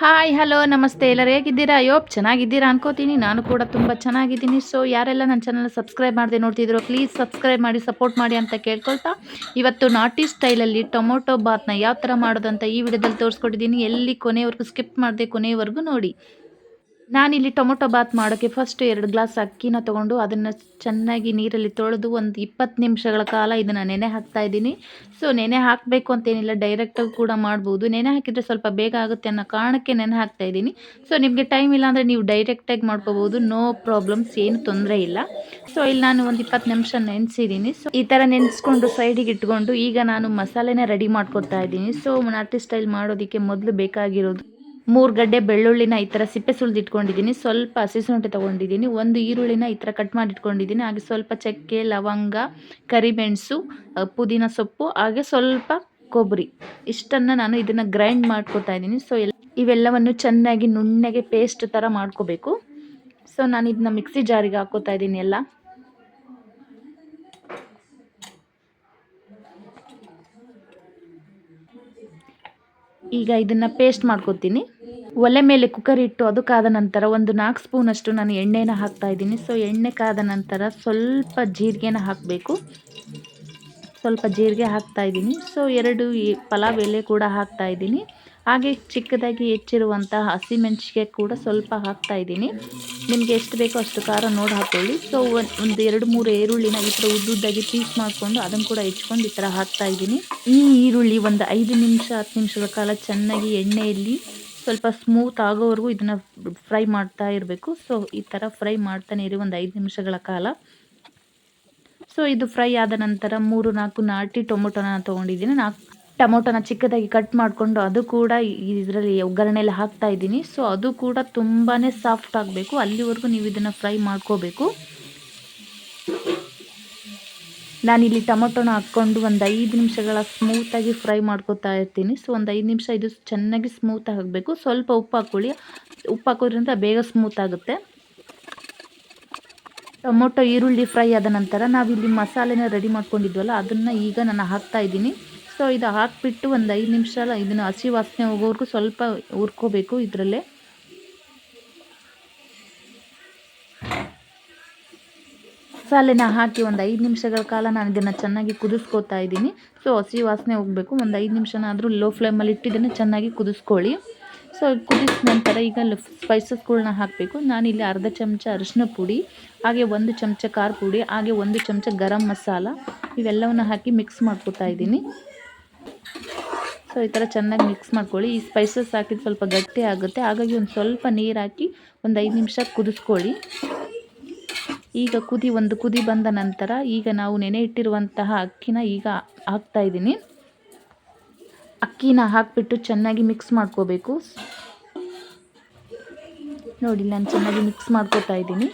Hi hello ನಮಸ್ತೆ. ಎಲ್ಲರೂ ಹೇಗಿದ್ದೀರಾ? ಯೋಪ್ ಚೆನ್ನಾಗಿದ್ದೀರಾ ಅನ್ಕೋತೀನಿ. ನಾನು ಕೂಡ ತುಂಬ ಚೆನ್ನಾಗಿದ್ದೀನಿ. ಸೊ ಯಾರೆಲ್ಲ ನನ್ನ ಚಾನಲ್ ಸಬ್ಸ್ಕ್ರೈಬ್ ಮಾಡದೆ ನೋಡ್ತಿದ್ರು ಪ್ಲೀಸ್ ಸಬ್ಸ್ಕ್ರೈಬ್ ಮಾಡಿ ಸಪೋರ್ಟ್ ಮಾಡಿ ಅಂತ ಕೇಳ್ಕೊಳ್ತಾ. ಇವತ್ತು ನಾಟಿ ಸ್ಟೈಲಲ್ಲಿ ಟೊಮೊಟೊ ಬಾತ್ನ ಯಾವ ಥರ ಮಾಡೋದಂತ ಈ ವಿಡಿಯೋದಲ್ಲಿ ತೋರಿಸ್ಕೊಟ್ಟಿದ್ದೀನಿ. ಎಲ್ಲಿ ಕೊನೆವರೆಗೂ ಸ್ಕಿಪ್ ಮಾಡಿದೆ ಕೊನೆಯವರೆಗೂ ನೋಡಿ. ನಾನಿಲ್ಲಿ ಟೊಮೊಟೊ ಬಾತ್ ಮಾಡೋಕ್ಕೆ ಫಸ್ಟ್ ಎರಡು ಗ್ಲಾಸ್ ಅಕ್ಕಿನ ತೊಗೊಂಡು ಅದನ್ನು ಚೆನ್ನಾಗಿ ನೀರಲ್ಲಿ ತೊಳೆದು ಒಂದು ಇಪ್ಪತ್ತು ನಿಮಿಷಗಳ ಕಾಲ ಇದನ್ನು ನೆನೆ ಹಾಕ್ತಾ ಇದ್ದೀನಿ. ಸೊ ನೆನೆ ಹಾಕಬೇಕು ಅಂತೇನಿಲ್ಲ ಡೈರೆಕ್ಟಾಗಿ ಕೂಡ ಮಾಡ್ಬೋದು. ನೆನೆ ಹಾಕಿದರೆ ಸ್ವಲ್ಪ ಬೇಗ ಆಗುತ್ತೆ ಅನ್ನೋ ಕಾರಣಕ್ಕೆ ನೆನೆ ಹಾಕ್ತಾ ಇದ್ದೀನಿ. ಸೊ ನಿಮಗೆ ಟೈಮ್ ಇಲ್ಲ ಅಂದರೆ ನೀವು ಡೈರೆಕ್ಟಾಗಿ ಮಾಡ್ಕೋಬೋದು ನೋ ಪ್ರಾಬ್ಲಮ್ಸ್ ಏನು ತೊಂದರೆ ಇಲ್ಲ. ಸೊ ಇಲ್ಲಿ ನಾನು ಒಂದು ಇಪ್ಪತ್ತು ನಿಮಿಷ ನೆನೆಸಿದ್ದೀನಿ. ಸೊ ಈ ಥರ ನೆನೆಸ್ಕೊಂಡು ಸೈಡಿಗೆ ಇಟ್ಕೊಂಡು ಈಗ ನಾನು ಮಸಾಲೆನ ರೆಡಿ ಮಾಡ್ಕೊತಾ ಇದ್ದೀನಿ. ಸೊ ನಾಟಿ ಸ್ಟೈಲ್ ಮಾಡೋದಕ್ಕೆ ಮೊದಲು ಬೇಕಾಗಿರೋದು ಮೂರು ಗಡ್ಡೆ ಬೆಳ್ಳುಳ್ಳಿನ ಈ ಥರ ಸಿಪ್ಪೆ ಸುಲಿದಿಟ್ಕೊಂಡಿದ್ದೀನಿ ಸ್ವಲ್ಪ ಹಸಿ ತಗೊಂಡಿದೀನಿ. ತೊಗೊಂಡಿದ್ದೀನಿ ಒಂದು ಈರುಳ್ಳಿನ ಈ ಥರ ಕಟ್ ಮಾಡಿ ಇಟ್ಕೊಂಡಿದ್ದೀನಿ ಹಾಗೆ ಸ್ವಲ್ಪ ಚಕ್ಕೆ, ಲವಂಗ, ಕರಿಮೆಣಸು ಪುದೀನ ಸೊಪ್ಪು, ಹಾಗೆ ಸ್ವಲ್ಪ ಕೊಬ್ಬರಿ. ಇಷ್ಟನ್ನು ನಾನು ಇದನ್ನು ಗ್ರೈಂಡ್ ಮಾಡ್ಕೊತಾ ಇದ್ದೀನಿ. ಸೊ ಎಲ್ ಇವೆಲ್ಲವನ್ನು ಚೆನ್ನಾಗಿ ನುಣ್ಣಗೆ ಪೇಸ್ಟ್ ಥರ ಮಾಡ್ಕೋಬೇಕು. ಸೊ ನಾನು ಇದನ್ನ ಮಿಕ್ಸಿ ಜಾರಿಗೆ ಹಾಕೋತಾ ಇದ್ದೀನಿ ಎಲ್ಲ. ಈಗ ಇದನ್ನು ಪೇಸ್ಟ್ ಮಾಡ್ಕೊತೀನಿ. ಒಲೆ ಮೇಲೆ ಕುಕ್ಕರ್ ಇಟ್ಟು ಅದು ಕಾದ ನಂತರ ಒಂದು ನಾಲ್ಕು ಸ್ಪೂನಷ್ಟು ನಾನು ಎಣ್ಣೆನ ಹಾಕ್ತಾ ಇದ್ದೀನಿ. ಸೊ ಎಣ್ಣೆ ಕಾದ ನಂತರ ಸ್ವಲ್ಪ ಜೀರಿಗೆನ ಹಾಕಬೇಕು. ಸ್ವಲ್ಪ ಜೀರಿಗೆ ಹಾಕ್ತಾ ಇದ್ದೀನಿ. ಸೊ ಎರಡು ಪಲಾವ್ ಎಲೆ ಕೂಡ ಹಾಕ್ತಾ ಇದ್ದೀನಿ. ಹಾಗೆ ಚಿಕ್ಕದಾಗಿ ಹೆಚ್ಚಿರುವಂಥ ಹಸಿಮೆಣಸಿಗೆ ಕೂಡ ಸ್ವಲ್ಪ ಹಾಕ್ತಾ ಇದ್ದೀನಿ. ನಿಮಗೆ ಎಷ್ಟು ಬೇಕೋ ಅಷ್ಟು ಖಾರ ನೋಡಿ ಹಾಕ್ಕೊಳ್ಳಿ ಸೊ ಒಂದು ಎರಡು, ಮೂರು ಈರುಳ್ಳಿನ ಈ ಥರ ಉದ್ದುದ್ದಾಗಿ ಪೀಸ್ ಮಾಡಿಕೊಂಡು ಅದನ್ನು ಕೂಡ ಹೆಚ್ಕೊಂಡು ಈ ಥರ ಹಾಕ್ತಾ ಇದ್ದೀನಿ. ಈ ಈರುಳ್ಳಿ ಒಂದು ಐದು ನಿಮಿಷ, ಹತ್ತು ನಿಮಿಷದ ಕಾಲ ಚೆನ್ನಾಗಿ ಎಣ್ಣೆಯಲ್ಲಿ ಸ್ವಲ್ಪ ಸ್ಮೂತ್ ಆಗೋವರೆಗೂ ಇದನ್ನು ಫ್ರೈ ಮಾಡ್ತಾ ಇರಬೇಕು. ಸೊ ಈ ಥರ ಫ್ರೈ ಮಾಡ್ತಾನೆ ಇರಿ ಒಂದು ಐದು ನಿಮಿಷಗಳ ಕಾಲ. ಸೊ ಇದು ಫ್ರೈ ಆದ ನಂತರ ಮೂರು ನಾಲ್ಕು ನಾಟಿ ಟೊಮೊಟೊನ ತೊಗೊಂಡಿದ್ದೀನಿ. ನಾಲ್ಕು ಟೊಮೊಟೊನ ಚಿಕ್ಕದಾಗಿ ಕಟ್ ಮಾಡಿಕೊಂಡು ಅದು ಕೂಡ ಇದರಲ್ಲಿ ಒಗ್ಗರಣೆಯಲ್ಲಿ ಹಾಕ್ತಾ ಇದ್ದೀನಿ. ಸೊ ಅದು ಕೂಡ ತುಂಬಾ ಸಾಫ್ಟ್ ಆಗಬೇಕು. ಅಲ್ಲಿವರೆಗೂ ನೀವು ಇದನ್ನು ಫ್ರೈ ಮಾಡ್ಕೋಬೇಕು. ನಾನಿಲ್ಲಿ ಟೊಮೊಟೊನ ಹಾಕ್ಕೊಂಡು ಒಂದು ಐದು ನಿಮಿಷಗಳ ಸ್ಮೂತಾಗಿ ಫ್ರೈ ಮಾಡ್ಕೊತಾ ಇರ್ತೀನಿ. ಸೊ ಒಂದು ಐದು ನಿಮಿಷ ಇದು ಚೆನ್ನಾಗಿ ಸ್ಮೂತ್ ಆಗಬೇಕು. ಸ್ವಲ್ಪ ಉಪ್ಪು ಹಾಕ್ಕೊಳ್ಳಿ. ಉಪ್ಪು ಹಾಕೋದ್ರಿಂದ ಬೇಗ ಸ್ಮೂತ್ ಆಗುತ್ತೆ. ಟೊಮೊಟೊ ಈರುಳ್ಳಿ ಫ್ರೈ ಆದ ನಂತರ ನಾವಿಲ್ಲಿ ಮಸಾಲೆನ ರೆಡಿ ಮಾಡ್ಕೊಂಡಿದ್ವಲ್ಲ, ಅದನ್ನು ಈಗ ನಾನು ಹಾಕ್ತಾ ಇದ್ದೀನಿ. ಸೊ ಇದು ಹಾಕಿಬಿಟ್ಟು ಒಂದು ಐದು ನಿಮಿಷ ಇದನ್ನು ಹಸಿ ವಾಸನೆ ಹೋಗೋವರೆಗೂ ಸ್ವಲ್ಪ ಹುರ್ಕೋಬೇಕು ಇದರಲ್ಲೇ. ಮಸಾಲೆನ ಹಾಕಿ ಒಂದು ಐದು ನಿಮಿಷಗಳ ಕಾಲ ನಾನು ಇದನ್ನು ಚೆನ್ನಾಗಿ ಕುದಿಸ್ಕೋತಾ ಇದ್ದೀನಿ. ಸೊ ಹಸಿ ವಾಸನೆ ಹೋಗಬೇಕು. ಒಂದು ಐದು ನಿಮಿಷನಾದರೂ ಲೋ ಫ್ಲೇಮಲ್ಲಿ ಇಟ್ಟಿದ್ದನ್ನು ಚೆನ್ನಾಗಿ ಕುದಿಸ್ಕೊಳ್ಳಿ. ಸೊ ಕುದಿಸಿದ ನಂತರ ಈಗ ಸ್ಪೈಸಸ್ಗಳನ್ನ ಹಾಕಬೇಕು. ನಾನಿಲ್ಲಿ ಅರ್ಧ ಚಮಚ ಅರಿಶಿನ ಪುಡಿ, ಹಾಗೆ ಒಂದು ಚಮಚ ಖಾರ ಪುಡಿ, ಹಾಗೆ ಒಂದು ಚಮಚ ಗರಂ ಮಸಾಲ ಇವೆಲ್ಲವನ್ನು ಹಾಕಿ ಮಿಕ್ಸ್ ಮಾಡ್ಕೋತಾ ಇದ್ದೀನಿ. ಸೊ ಈ ಥರ ಚೆನ್ನಾಗಿ ಮಿಕ್ಸ್ ಮಾಡ್ಕೊಳ್ಳಿ. ಈ ಸ್ಪೈಸಸ್ ಹಾಕಿದ ಸ್ವಲ್ಪ ಗಟ್ಟಿ ಆಗುತ್ತೆ. ಹಾಗಾಗಿ ಒಂದು ಸ್ವಲ್ಪ ನೀರು ಹಾಕಿ ಒಂದು ಐದು ನಿಮಿಷ ಕುದಿಸ್ಕೊಳ್ಳಿ. ಈಗ ಕುದಿ ಒಂದು ಕುದಿ ಬಂದ ನಂತರ ಈಗ ನಾವು ನೆನೆ ಇಟ್ಟಿರುವಂತಹ ಅಕ್ಕಿನ ಈಗ ಹಾಕ್ತಾ ಇದ್ದೀನಿ. ಅಕ್ಕಿನ ಹಾಕಿಬಿಟ್ಟು ಚೆನ್ನಾಗಿ ಮಿಕ್ಸ್ ಮಾಡ್ಕೋಬೇಕು. ನೋಡಿ, ನಾನು ಚೆನ್ನಾಗಿ ಮಿಕ್ಸ್ ಮಾಡ್ಕೋತಾ ಇದ್ದೀನಿ.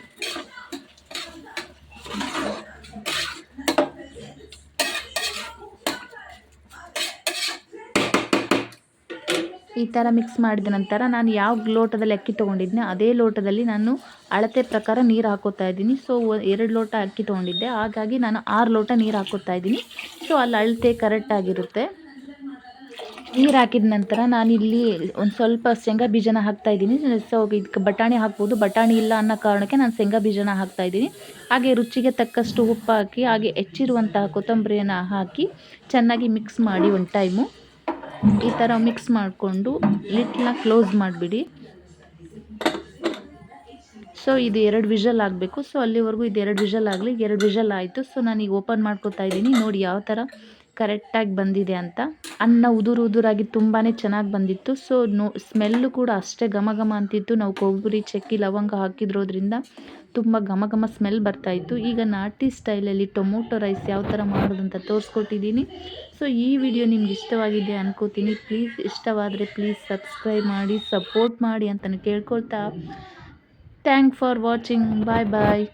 ಈ ಥರ ಮಿಕ್ಸ್ ಮಾಡಿದ ನಂತರ ನಾನು ಯಾವ ಲೋಟದಲ್ಲಿ ಅಕ್ಕಿ ತೊಗೊಂಡಿದ್ದೆ ಅದೇ ಲೋಟದಲ್ಲಿ ನಾನು ಅಳತೆ ಪ್ರಕಾರ ನೀರು ಹಾಕೋತಾ ಇದ್ದೀನಿ. ಸೊ ಎರಡು ಲೋಟ ಅಕ್ಕಿ ತೊಗೊಂಡಿದ್ದೆ. ಹಾಗಾಗಿ ನಾನು ಆರು ಲೋಟ ನೀರು ಹಾಕೋತಾ ಇದ್ದೀನಿ. ಸೊ ಅಲ್ಲಿ ಅಳತೆ ಕರೆಕ್ಟಾಗಿರುತ್ತೆ ನೀರು ಹಾಕಿದ ನಂತರ ನಾನಿಲ್ಲಿ ಒಂದು ಸ್ವಲ್ಪ ಶೇಂಗಾ ಬೀಜನ ಹಾಕ್ತಾ ಇದ್ದೀನಿ. ಸೊ ಇದಕ್ಕೆ ಬಟಾಣಿ ಹಾಕ್ಬೋದು. ಬಟಾಣಿ ಇಲ್ಲ ಅನ್ನೋ ಕಾರಣಕ್ಕೆ ನಾನು ಶೇಂಗಾ ಬೀಜನ ಹಾಕ್ತಾ ಇದ್ದೀನಿ. ಹಾಗೆ ರುಚಿಗೆ ತಕ್ಕಷ್ಟು ಉಪ್ಪು ಹಾಕಿ, ಹಾಗೆ ಹೆಚ್ಚಿರುವಂತಹ ಕೊತ್ತಂಬರಿಯನ್ನು ಹಾಕಿ ಚೆನ್ನಾಗಿ ಮಿಕ್ಸ್ ಮಾಡಿ ಒಂದು ಟೈಮು ಈ ಥರ ಮಿಕ್ಸ್ ಮಾಡಿಕೊಂಡು ಲಿಟ್ನ ಕ್ಲೋಸ್ ಮಾಡಿಬಿಡಿ. ಸೊ ಇದು ಎರಡು ವಿಷಲ್ ಆಗಬೇಕು. ಸೊ ಅಲ್ಲಿವರೆಗೂ ಇದು ಎರಡು ವಿಷಲ್ ಆಗಲಿ ಎರಡು ವಿಷಲ್ ಆಯಿತು. ಸೊ ನಾನೀಗ ಓಪನ್ ಮಾಡ್ಕೋತಾ ಇದ್ದೀನಿ. ನೋಡಿ ಯಾವ ಥರ ಕರೆಕ್ಟಾಗಿ ಬಂದಿದೆ ಅಂತ. ಅನ್ನ ಉದುರು ಉದುರಾಗಿ ತುಂಬಾ ಚೆನ್ನಾಗಿ ಬಂದಿತ್ತು. ಸೊ ನೋ ಸ್ಮೆಲ್ಲು ಕೂಡ ಅಷ್ಟೇ ಘಮ ಘಮ ಅಂತಿತ್ತು. ನಾವು ಕೊಬ್ಬರಿ, ಚಕ್ಕಿ, ಲವಂಗ ಹಾಕಿದ್ರೋದ್ರಿಂದ ತುಂಬ ಘಮ ಘಮ ಸ್ಮೆಲ್ ಬರ್ತಾಯಿತ್ತು ಈಗ ನಾಟಿ ಸ್ಟೈಲಲ್ಲಿ ಟೊಮೊಟೊ ರೈಸ್ ಯಾವ ಥರ ಮಾಡೋದು ಅಂತ ತೋರಿಸ್ಕೊಟ್ಟಿದ್ದೀನಿ ಸೊ ಈ ವಿಡಿಯೋ ನಿಮ್ಗೆ ಇಷ್ಟವಾಗಿದೆ ಅನ್ಕೋತೀನಿ. ಪ್ಲೀಸ್ ಇಷ್ಟವಾದರೆ ಪ್ಲೀಸ್ ಸಬ್ಸ್ಕ್ರೈಬ್ ಮಾಡಿ ಸಪೋರ್ಟ್ ಮಾಡಿ ಅಂತಲೇ ಕೇಳ್ಕೊಳ್ತಾ. Thank for watching bye bye